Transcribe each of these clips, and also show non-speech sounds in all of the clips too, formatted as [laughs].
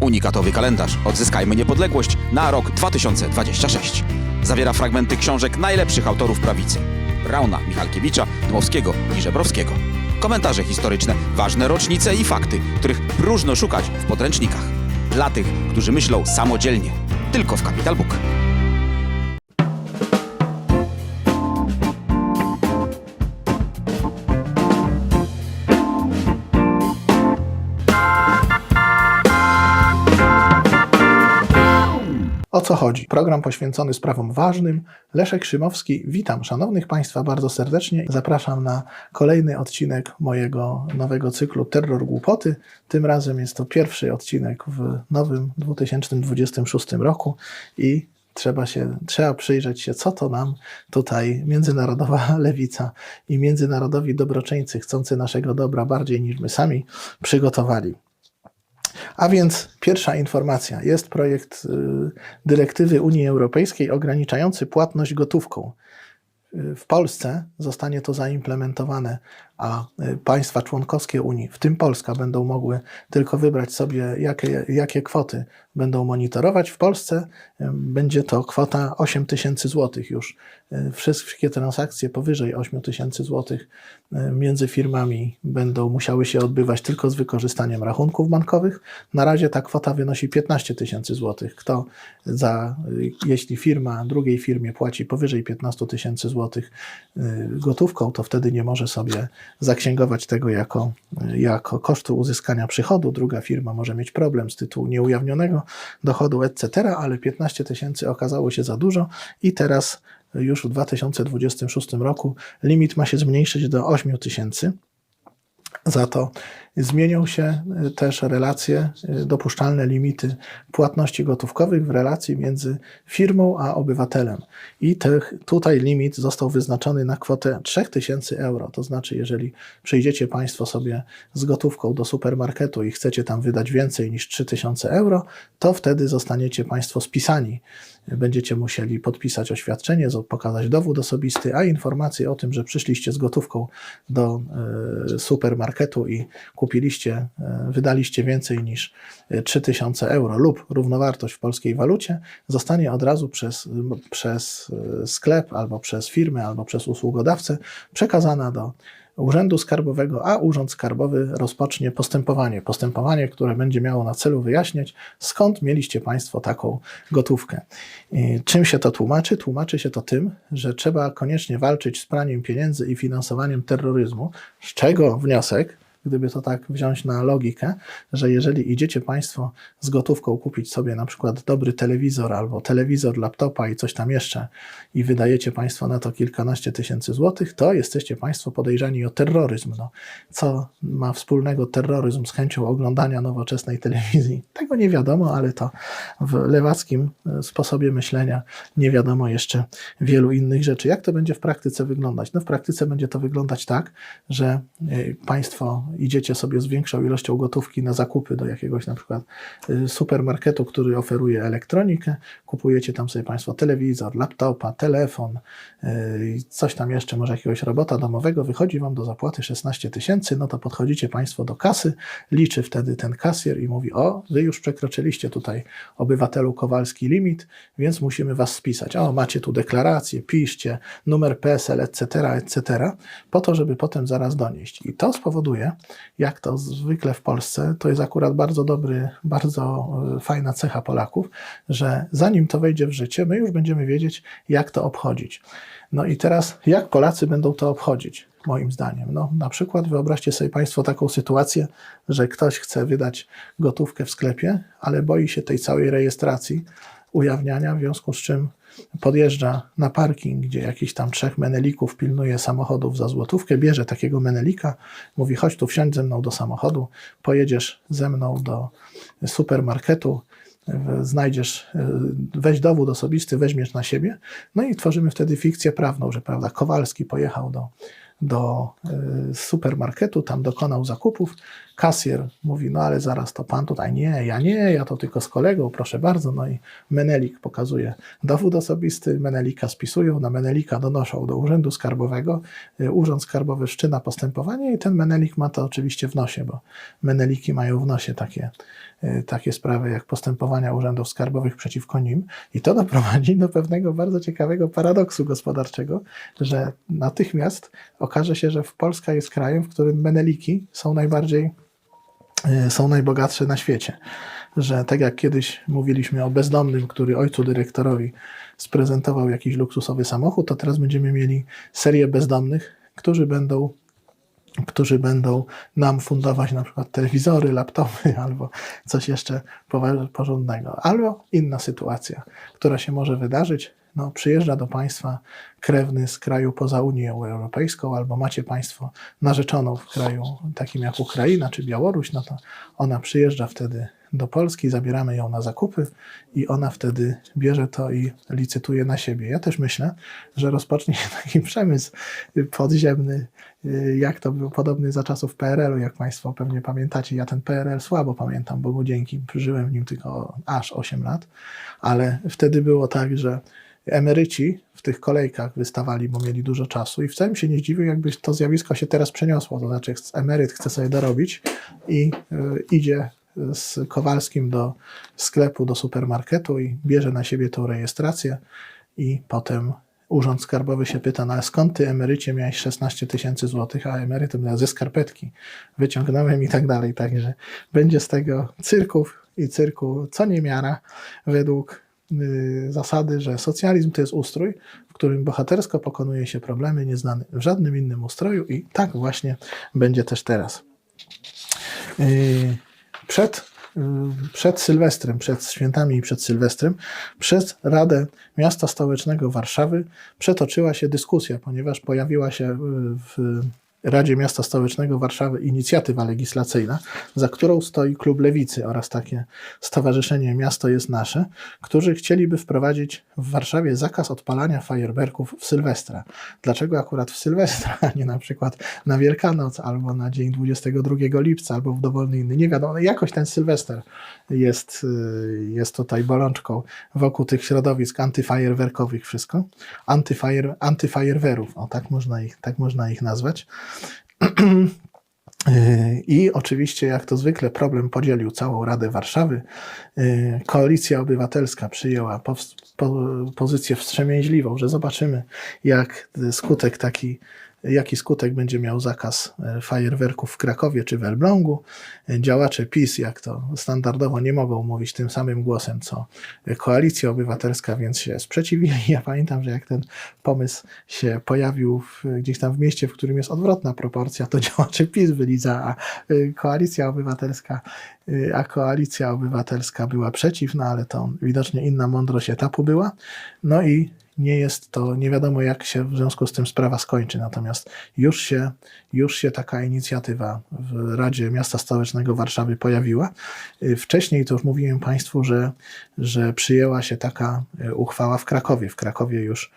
Unikatowy kalendarz Odzyskajmy Niepodległość na rok 2026. Zawiera fragmenty książek najlepszych autorów prawicy. Brauna, Michalkiewicza, Dmowskiego i Żebrowskiego. Komentarze historyczne, ważne rocznice i fakty, których próżno szukać w podręcznikach. Dla tych, którzy myślą samodzielnie. Tylko w Capital Book. Co chodzi? Program poświęcony sprawom ważnym. Leszek Szymowski, witam szanownych Państwa bardzo serdecznie. Zapraszam na kolejny odcinek mojego nowego cyklu Terror Głupoty. Tym razem jest to pierwszy odcinek w nowym 2026 roku i trzeba, się, trzeba przyjrzeć się, co to nam tutaj międzynarodowa [laughs] lewica i międzynarodowi dobroczyńcy chcący naszego dobra bardziej niż my sami przygotowali. A więc pierwsza informacja. Jest projekt y, dyrektywy Unii Europejskiej ograniczający płatność gotówką. W Polsce zostanie to zaimplementowane, a y, państwa członkowskie Unii, w tym Polska, będą mogły tylko wybrać sobie, jakie, jakie kwoty będą monitorować. W Polsce będzie to kwota 8 tysięcy złotych już. Y, Wszystkie transakcje powyżej 8 tysięcy złotych y, między firmami będą musiały się odbywać tylko z wykorzystaniem rachunków bankowych. Na razie ta kwota wynosi 15 tysięcy złotych. Kto za, jeśli firma drugiej firmie płaci powyżej 15 tysięcy złotych y, gotówką, to wtedy nie może sobie zaksięgować tego jako, y, jako kosztu uzyskania przychodu. Druga firma może mieć problem z tytułu nieujawnionego dochodu, etc., ale 15 tysięcy okazało się za dużo i teraz już w 2026 roku limit ma się zmniejszyć do 8 tysięcy. Za to zmienią się y, też relacje, y, dopuszczalne limity płatności gotówkowych w relacji między firmą a obywatelem. I te, tutaj limit został wyznaczony na kwotę 3000 euro. To znaczy, jeżeli przyjdziecie Państwo sobie z gotówką do supermarketu i chcecie tam wydać więcej niż 3000 euro, to wtedy zostaniecie Państwo spisani. Będziecie musieli podpisać oświadczenie, pokazać dowód osobisty, a informacje o tym, że przyszliście z gotówką do e, supermarketu i kupiliście, e, wydaliście więcej niż e, 3000 euro lub równowartość w polskiej walucie, zostanie od razu przez, przez e, sklep albo przez firmę, albo przez usługodawcę przekazana do Urzędu Skarbowego, a Urząd Skarbowy rozpocznie postępowanie. Postępowanie, które będzie miało na celu wyjaśniać, skąd mieliście Państwo taką gotówkę. Czym się to tłumaczy? Tłumaczy się to tym, że trzeba koniecznie walczyć z praniem pieniędzy i finansowaniem terroryzmu, z czego wniosek, gdyby to tak wziąć na logikę, że jeżeli idziecie Państwo z gotówką kupić sobie na przykład dobry telewizor albo telewizor, laptopa i coś tam jeszcze i wydajecie Państwo na to kilkanaście tysięcy złotych, to jesteście Państwo podejrzani o terroryzm. No, co ma wspólnego terroryzm z chęcią oglądania nowoczesnej telewizji? Tego nie wiadomo, ale to w lewackim e, sposobie myślenia nie wiadomo jeszcze wielu innych rzeczy. Jak to będzie w praktyce wyglądać? No w praktyce będzie to wyglądać tak, że e, Państwo idziecie sobie z większą ilością gotówki na zakupy do jakiegoś na przykład y, supermarketu, który oferuje elektronikę, kupujecie tam sobie Państwo telewizor, laptopa, telefon, y, coś tam jeszcze, może jakiegoś robota domowego, wychodzi Wam do zapłaty 16 tysięcy, no to podchodzicie Państwo do kasy, liczy wtedy ten kasjer i mówi, o, Wy już przekroczyliście tutaj obywatelu Kowalski limit, więc musimy Was spisać. O, macie tu deklarację, piszcie, numer PESEL, etc., etc., po to, żeby potem zaraz donieść. I to spowoduje, jak to zwykle w Polsce, to jest akurat bardzo dobry, bardzo e, fajna cecha Polaków, że zanim to wejdzie w życie, my już będziemy wiedzieć, jak to obchodzić. No i teraz, jak Polacy będą to obchodzić? Moim zdaniem. No, na przykład wyobraźcie sobie Państwo taką sytuację, że ktoś chce wydać gotówkę w sklepie, ale boi się tej całej rejestracji, ujawniania, w związku z czym podjeżdża na parking, gdzie jakiś tam trzech menelików pilnuje samochodów za złotówkę, bierze takiego menelika, mówi chodź tu wsiądź ze mną do samochodu, pojedziesz ze mną do supermarketu, znajdziesz, e, weź dowód osobisty, weźmiesz na siebie, no i tworzymy wtedy fikcję prawną, że prawda, Kowalski pojechał do, do e, supermarketu, tam dokonał zakupów, kasjer mówi, no ale zaraz to pan tutaj, nie, ja nie, ja to tylko z kolegą, proszę bardzo, no i Menelik pokazuje dowód osobisty, Menelika spisują, na Menelika donoszą do Urzędu Skarbowego, y, Urząd Skarbowy wszczyna postępowanie i ten Menelik ma to oczywiście w nosie, bo Meneliki mają w nosie takie, y, takie sprawy jak postępowania urzędów skarbowych przeciwko nim i to doprowadzi do pewnego bardzo ciekawego paradoksu gospodarczego, że natychmiast okaże się, że Polska jest krajem, w którym Meneliki są najbardziej są najbogatsze na świecie. Że tak jak kiedyś mówiliśmy o bezdomnym, który ojcu dyrektorowi sprezentował jakiś luksusowy samochód, to teraz będziemy mieli serię bezdomnych, którzy będą którzy będą nam fundować na przykład telewizory, laptopy [laughs] albo coś jeszcze porządnego. Albo inna sytuacja, która się może wydarzyć. No, przyjeżdża do państwa krewny z kraju poza Unią Europejską, albo macie państwo narzeczoną w kraju takim jak Ukraina czy Białoruś, no to ona przyjeżdża wtedy do Polski, zabieramy ją na zakupy i ona wtedy bierze to i licytuje na siebie. Ja też myślę, że rozpocznie się taki przemysł podziemny, jak to był podobny za czasów PRL-u, jak Państwo pewnie pamiętacie. Ja ten PRL słabo pamiętam, Bogu dzięki, żyłem w nim tylko aż 8 lat, ale wtedy było tak, że emeryci w tych kolejkach wystawali, bo mieli dużo czasu i wcale się nie zdziwił, jakby to zjawisko się teraz przeniosło. To znaczy emeryt chce sobie dorobić i y, idzie z Kowalskim do sklepu, do supermarketu i bierze na siebie tą rejestrację i potem Urząd Skarbowy się pyta, no ale skąd ty emerycie miałeś 16 tysięcy złotych, a emerytem miał ze skarpetki, wyciągnąłem i tak dalej. Także będzie z tego cyrków i cyrku co niemiara według zasady, że socjalizm to jest ustrój, w którym bohatersko pokonuje się problemy nieznane w żadnym innym ustroju i tak właśnie będzie też teraz. Y, Przed, y, przed Sylwestrem, przed świętami i przed Sylwestrem, przez Radę Miasta Stołecznego Warszawy przetoczyła się dyskusja, ponieważ pojawiła się y, w Radzie Miasta Stołecznego Warszawy inicjatywa legislacyjna, za którą stoi Klub Lewicy oraz takie Stowarzyszenie Miasto jest Nasze, którzy chcieliby wprowadzić w Warszawie zakaz odpalania fajerwerków w Sylwestra. Dlaczego akurat w Sylwestra, a nie na przykład na Wielkanoc, albo na dzień 22 lipca, albo w dowolny inny? Nie wiadomo, jakoś ten Sylwester jest, y, jest tutaj bolączką wokół tych środowisk antyfajerwerkowych wszystko. Antyfajer, antyfajerwerów, o tak można ich, tak można ich nazwać. [clears throat] I oczywiście, jak to zwykle, problem podzielił całą Radę Warszawy. Yy, Koalicja Obywatelska przyjęła pozycję wstrzemięźliwą, że zobaczymy, jak skutek taki, jaki skutek będzie miał zakaz e, fajerwerków w Krakowie czy w Elblągu. Działacze PiS, jak to standardowo, nie mogą mówić tym samym głosem, co Koalicja Obywatelska, więc się sprzeciwili. [laughs] Ja pamiętam, że jak ten pomysł się pojawił w, gdzieś tam w mieście, w którym jest odwrotna proporcja, to [laughs] działacze PiS byli za, a y, Koalicja Obywatelska, y, a Koalicja Obywatelska była przeciw, no ale to widocznie inna mądrość etapu była. No i nie jest to, nie wiadomo jak się w związku z tym sprawa skończy, natomiast już się, już się taka inicjatywa w Radzie Miasta Stołecznego Warszawy pojawiła. Y, Wcześniej to już mówiłem Państwu, że, że przyjęła się taka y, uchwała w Krakowie. W Krakowie już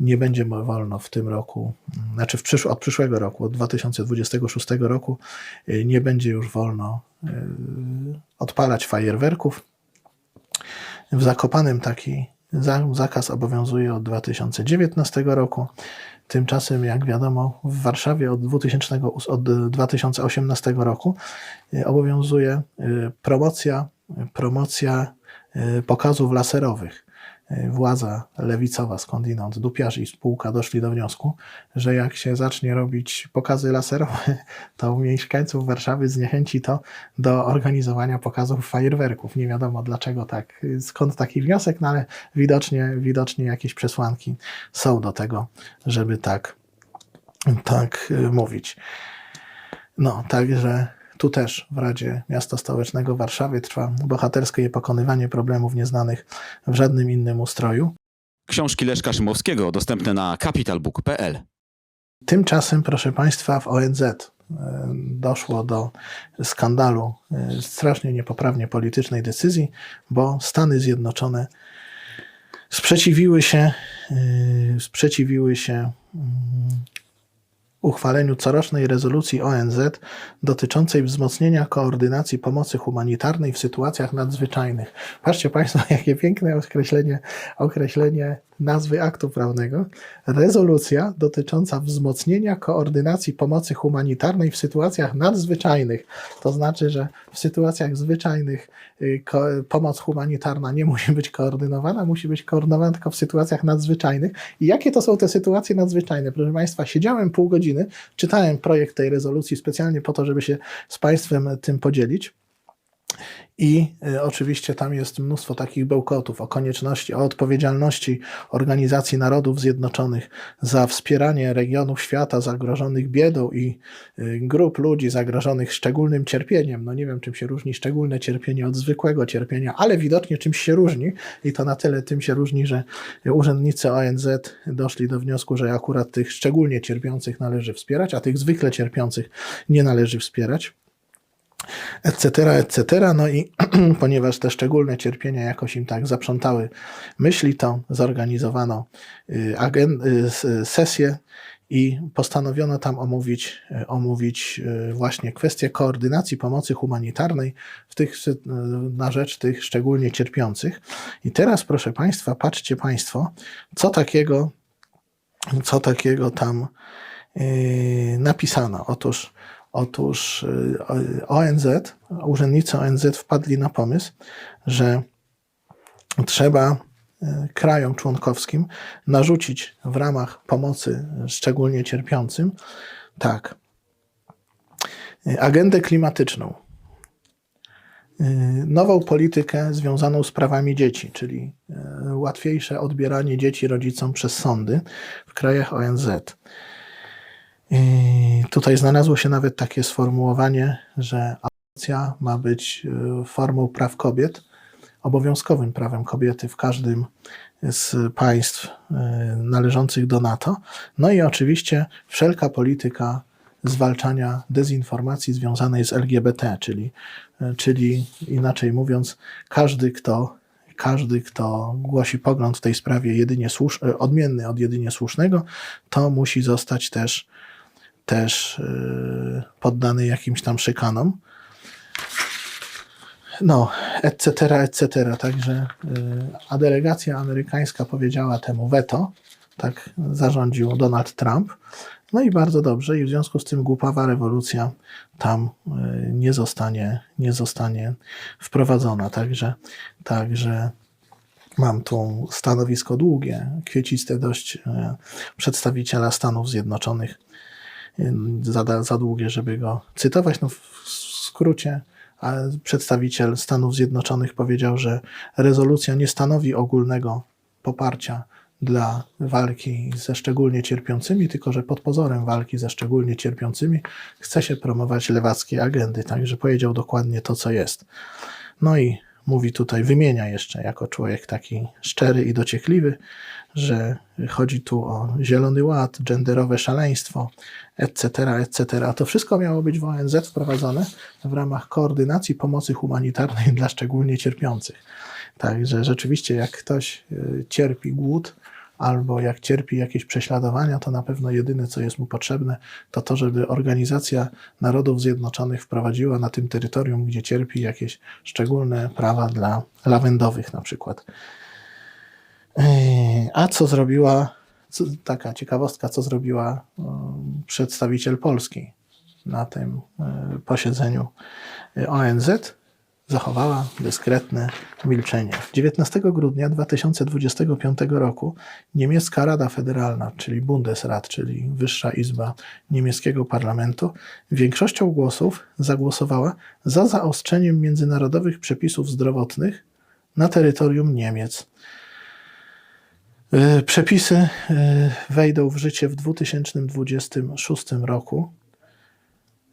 nie będzie wolno w tym roku, mm, znaczy w przysz- od przyszłego roku, od 2026 roku, y, nie będzie już wolno odpalać fajerwerków. W Zakopanem taki zakaz obowiązuje od 2019 roku. Tymczasem, jak wiadomo, w Warszawie od, 2000, od 2018 roku y, obowiązuje y, promocja, promocja y, pokazów laserowych. Y, Władza lewicowa skądinąd, dupiarz i spółka doszli do wniosku, że jak się zacznie robić pokazy laserowe, [laughs] to mieszkańców Warszawy zniechęci to do organizowania pokazów fajerwerków. Nie wiadomo dlaczego tak, skąd taki wniosek, no ale widocznie, widocznie jakieś przesłanki są do tego, żeby tak, tak y, mówić. No, także tu też w Radzie Miasta Stołecznego Warszawy trwa bohaterskie pokonywanie problemów nieznanych w żadnym innym ustroju. Książki Leszka Szymowskiego dostępne na capitalbook.pl. Tymczasem, proszę Państwa, w ONZ e, doszło do skandalu e, strasznie niepoprawnie politycznej decyzji, bo Stany Zjednoczone sprzeciwiły się, e, sprzeciwiły się mm, uchwaleniu corocznej rezolucji ONZ dotyczącej wzmocnienia koordynacji pomocy humanitarnej w sytuacjach nadzwyczajnych. Patrzcie Państwo, [laughs] jakie piękne określenie, określenie nazwy aktu prawnego. Rezolucja dotycząca wzmocnienia koordynacji pomocy humanitarnej w sytuacjach nadzwyczajnych. To znaczy, że w sytuacjach zwyczajnych y, pomoc humanitarna nie musi być koordynowana, musi być koordynowana tylko w sytuacjach nadzwyczajnych. I jakie to są te sytuacje nadzwyczajne? Proszę Państwa, siedziałem pół godziny, czytałem projekt tej rezolucji specjalnie po to, żeby się z Państwem tym podzielić. I y, oczywiście tam jest mnóstwo takich bełkotów o konieczności, o odpowiedzialności Organizacji Narodów Zjednoczonych za wspieranie regionów świata zagrożonych biedą i y, grup ludzi zagrożonych szczególnym cierpieniem. No nie wiem, czym się różni szczególne cierpienie od zwykłego cierpienia, ale widocznie czymś się różni i to na tyle tym się różni, że urzędnicy ONZ doszli do wniosku, że akurat tych szczególnie cierpiących należy wspierać, a tych zwykle cierpiących nie należy wspierać etc., etc. No i [clears throat] ponieważ te szczególne cierpienia jakoś im tak zaprzątały myśli, to zorganizowano y, y, s- sesję i postanowiono tam omówić, y, omówić y, właśnie kwestię koordynacji pomocy humanitarnej w tych, y, na rzecz tych szczególnie cierpiących. I teraz, proszę Państwa, patrzcie Państwo, co takiego, co takiego tam napisano. Otóż, otóż yy, ONZ, urzędnicy ONZ wpadli na pomysł, że trzeba yy, krajom członkowskim narzucić w ramach pomocy szczególnie cierpiącym tak agendę klimatyczną, yy, nową politykę związaną z prawami dzieci, czyli łatwiejsze odbieranie dzieci rodzicom przez sądy w krajach ONZ. I tutaj znalazło się nawet takie sformułowanie, że aborcja ma być y, formą praw kobiet, obowiązkowym prawem kobiety w każdym z państw y, należących do NATO. No i oczywiście wszelka polityka zwalczania dezinformacji związanej z LGBT, czyli, y, czyli inaczej mówiąc, każdy, kto każdy, kto głosi pogląd w tej sprawie jedynie słusz- odmienny od jedynie słusznego, to musi zostać też też y, poddany jakimś tam szykanom. No, etc., etc. Także, y, a delegacja amerykańska powiedziała temu veto, tak zarządził Donald Trump. No i bardzo dobrze, i w związku z tym głupawa rewolucja tam y, nie zostanie, nie zostanie wprowadzona. Także, także mam tu stanowisko długie, kwieciste dość przedstawiciela Stanów Zjednoczonych za, za długie, żeby go cytować. No, w skrócie, przedstawiciel Stanów Zjednoczonych powiedział, że rezolucja nie stanowi ogólnego poparcia dla walki ze szczególnie cierpiącymi, tylko że pod pozorem walki ze szczególnie cierpiącymi chce się promować lewackie agendy. Także powiedział dokładnie to, co jest. No i mówi tutaj, wymienia jeszcze jako człowiek taki szczery i dociekliwy, że chodzi tu o zielony ład, genderowe szaleństwo, etc., etc. To wszystko miało być w ONZ wprowadzone w ramach koordynacji pomocy humanitarnej [laughs] dla szczególnie cierpiących. Także rzeczywiście, jak ktoś y, cierpi głód, albo jak cierpi jakieś prześladowania, to na pewno jedyne, co jest mu potrzebne, to to, żeby Organizacja Narodów Zjednoczonych wprowadziła na tym terytorium, gdzie cierpi, jakieś szczególne prawa dla lawendowych na przykład. A co zrobiła, co, taka ciekawostka, co zrobiła um, przedstawiciel Polski na tym y, posiedzeniu ONZ? Zachowała dyskretne milczenie. 19 grudnia 2025 roku niemiecka Rada Federalna, czyli Bundesrat, czyli Wyższa Izba niemieckiego parlamentu, większością głosów zagłosowała za zaostrzeniem międzynarodowych przepisów zdrowotnych na terytorium Niemiec. Y, Przepisy y, wejdą w życie w 2026 roku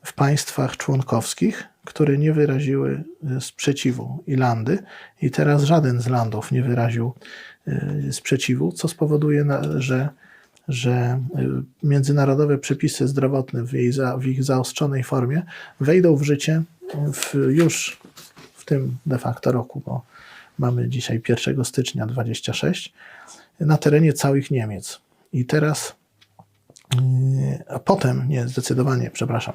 w państwach członkowskich, które nie wyraziły y, sprzeciwu Irlandy i teraz żaden z landów nie wyraził y, sprzeciwu, co spowoduje, że, że y, międzynarodowe przepisy zdrowotne w, jej za, w ich zaostrzonej formie wejdą w życie w, już w tym de facto roku, bo mamy dzisiaj 1 stycznia 26 na terenie całych Niemiec. I teraz A potem, nie, zdecydowanie, przepraszam,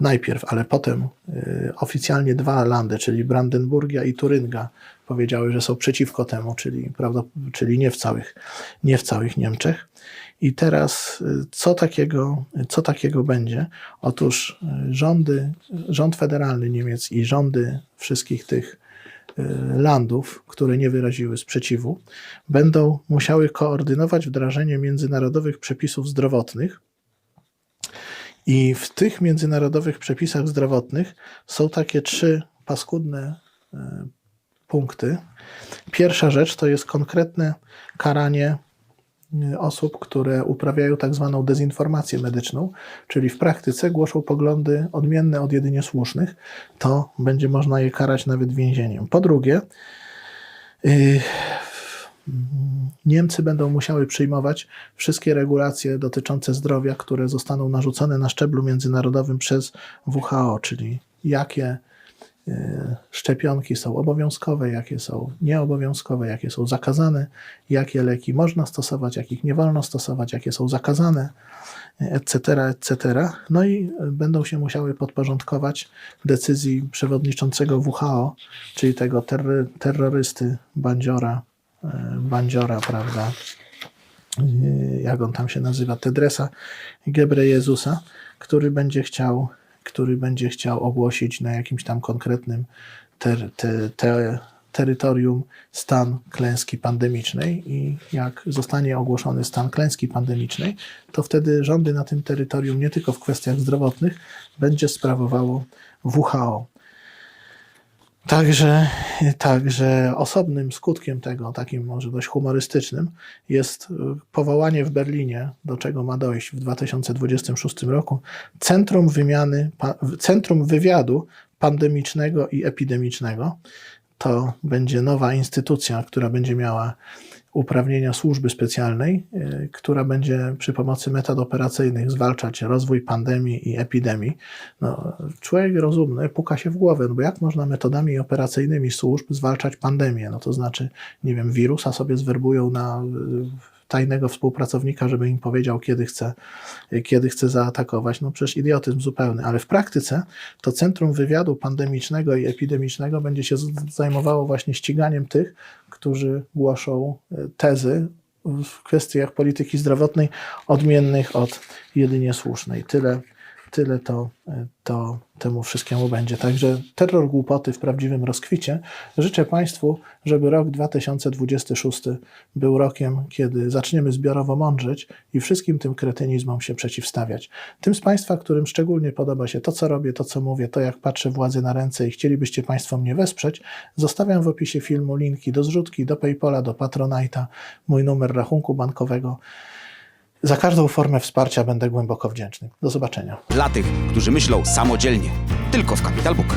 najpierw, ale potem yy, oficjalnie dwa landy, czyli Brandenburgia i Turynga, powiedziały, że są przeciwko temu, czyli, prawda, czyli nie, w całych, nie w całych Niemczech. I teraz yy, co takiego, co takiego będzie? Otóż yy, rządy, rząd federalny Niemiec i rządy wszystkich tych y, landów, które nie wyraziły sprzeciwu, będą musiały koordynować wdrażanie międzynarodowych przepisów zdrowotnych. I w tych międzynarodowych przepisach zdrowotnych są takie trzy paskudne y, punkty. Pierwsza rzecz to jest konkretne karanie y, osób, które uprawiają tak zwaną dezinformację medyczną, czyli w praktyce głoszą poglądy odmienne od jedynie słusznych, to będzie można je karać nawet więzieniem. Po drugie, y, Niemcy będą musiały przyjmować wszystkie regulacje dotyczące zdrowia, które zostaną narzucone na szczeblu międzynarodowym przez WHO, czyli jakie szczepionki są obowiązkowe, jakie są nieobowiązkowe, jakie są zakazane, jakie leki można stosować, jakich nie wolno stosować, jakie są zakazane, etc., etc. No i będą się musiały podporządkować decyzji przewodniczącego WHO, czyli tego terrorysty Bandziora, e, Bandziora, prawda, e, jak on tam się nazywa, Tedresa Gebrejezusa, który będzie chciał, który będzie chciał ogłosić na jakimś tam konkretnym ter, te, te, terytorium stan klęski pandemicznej i jak zostanie ogłoszony stan klęski pandemicznej, to wtedy rządy na tym terytorium, nie tylko w kwestiach zdrowotnych, będzie sprawowało WHO. Także, także osobnym skutkiem tego, takim może dość humorystycznym, jest y, powołanie w Berlinie, do czego ma dojść w 2026 roku, Centrum Wymiany, Centrum Wywiadu Pandemicznego i Epidemicznego. To będzie nowa instytucja, która będzie miała uprawnienia służby specjalnej, y, która będzie przy pomocy metod operacyjnych zwalczać rozwój pandemii i epidemii. No, człowiek rozumny puka się w głowę, no bo jak można metodami operacyjnymi służb zwalczać pandemię? No to znaczy, nie wiem, wirusa sobie zwerbują na tajnego współpracownika, żeby im powiedział, kiedy chce, kiedy chce zaatakować. No przecież idiotyzm zupełny, ale w praktyce to Centrum Wywiadu Pandemicznego i Epidemicznego będzie się zajmowało właśnie ściganiem tych, którzy głoszą e, tezy w kwestiach polityki zdrowotnej odmiennych od jedynie słusznej. Tyle, tyle to, to temu wszystkiemu będzie. Także terror głupoty w prawdziwym rozkwicie. Życzę Państwu, żeby rok 2026 był rokiem, kiedy zaczniemy zbiorowo mądrzeć i wszystkim tym kretynizmom się przeciwstawiać. Tym z Państwa, którym szczególnie podoba się to, co robię, to, co mówię, to, jak patrzę władzy na ręce i chcielibyście Państwo mnie wesprzeć, zostawiam w opisie filmu linki do zrzutki, do PayPala, do Patronite'a, mój numer rachunku bankowego. Za każdą formę wsparcia będę głęboko wdzięczny. Do zobaczenia. Dla tych, którzy myślą samodzielnie. Tylko w Capital Book.